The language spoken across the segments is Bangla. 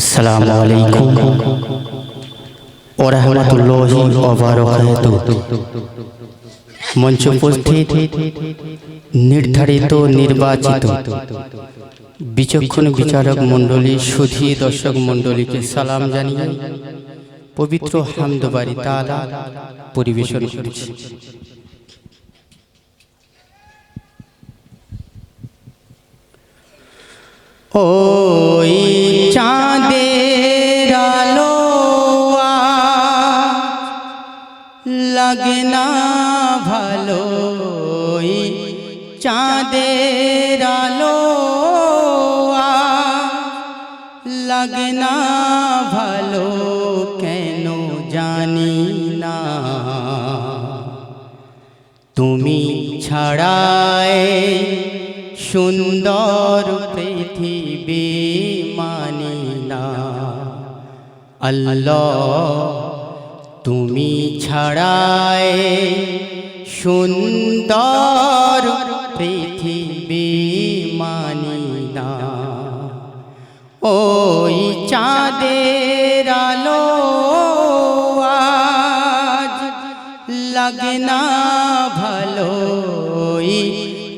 আসসালামু আলাইকুম ওরহমতুল্লাহি ওবারাকাতু মঞ্চ উপস্থিত নির্ধারিত নির্বাচিত বিচক্ষণ বিচারক মণ্ডলী, সুধী দর্শক মণ্ডলীকে সালাম জানিয়ে পবিত্র হামদবাড়ি তালা পরিবেশন করেছি। ওই লাগে না ভালো চাঁদের আলো লাগে না ভালো, কেন জানি না। তুমি ছাড়ায় সুন্দর পৃথিবী মানি না। আল্লাহ তুমি ছাড়ায় সুন্দর পৃথিবী মানি না। ওই চাঁদের আলো আজ লাগে না ভালো।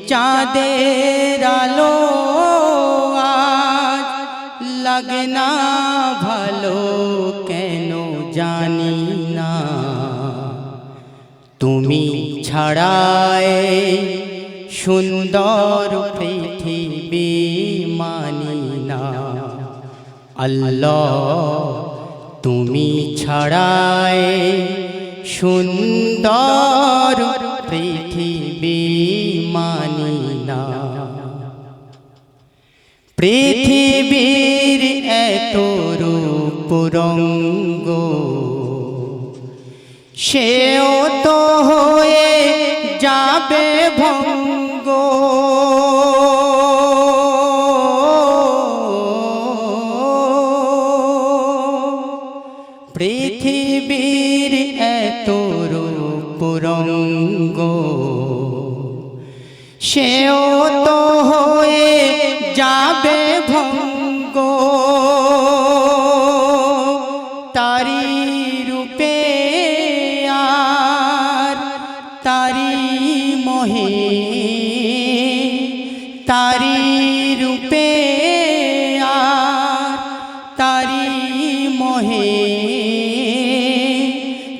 চাঁদের আলো ছাড়ায় সুন্দর পৃথিবী মানি না। আল্লাহ, তুমি ছাড়ায় সুন্দর পৃথিবী মানি না। পৃথিবীর এত রূপ রঙ্গ, সেও তো যাবে ভঙ্গ। পৃথিবীর এত রূপ রঙ্গ সেও তো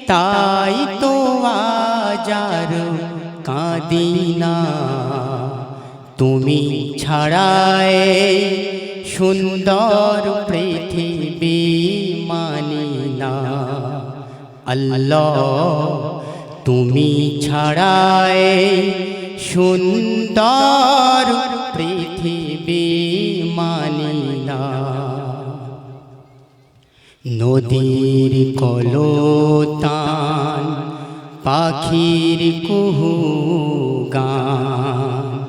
তাই তো আজার কাঁদি না। তুমি ছাড়ায় সুন্দর পৃথিবী মানি না। আল্লাহ, তুমি ছাড়ায় সুন্দর পৃথিবী মানি না। নদীর কলতান, পাখির কুহু গান।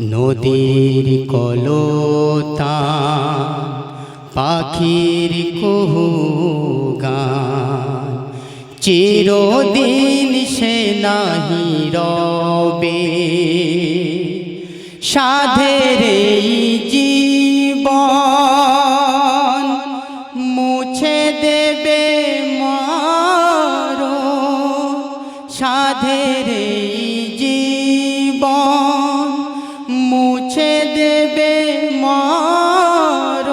নদীর কলতান, পাখির কুহু গান। চিরদিন সে নাহি রবে সাধের এই জীবন মুছে দেবে মার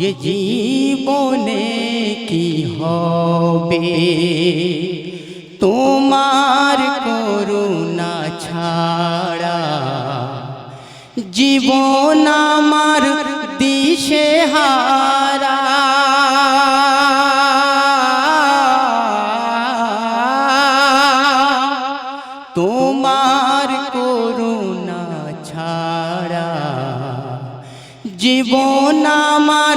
এ জীবনে কি হবে? তোমার করুণা ছাড়া জীবন আমার জীবন আমার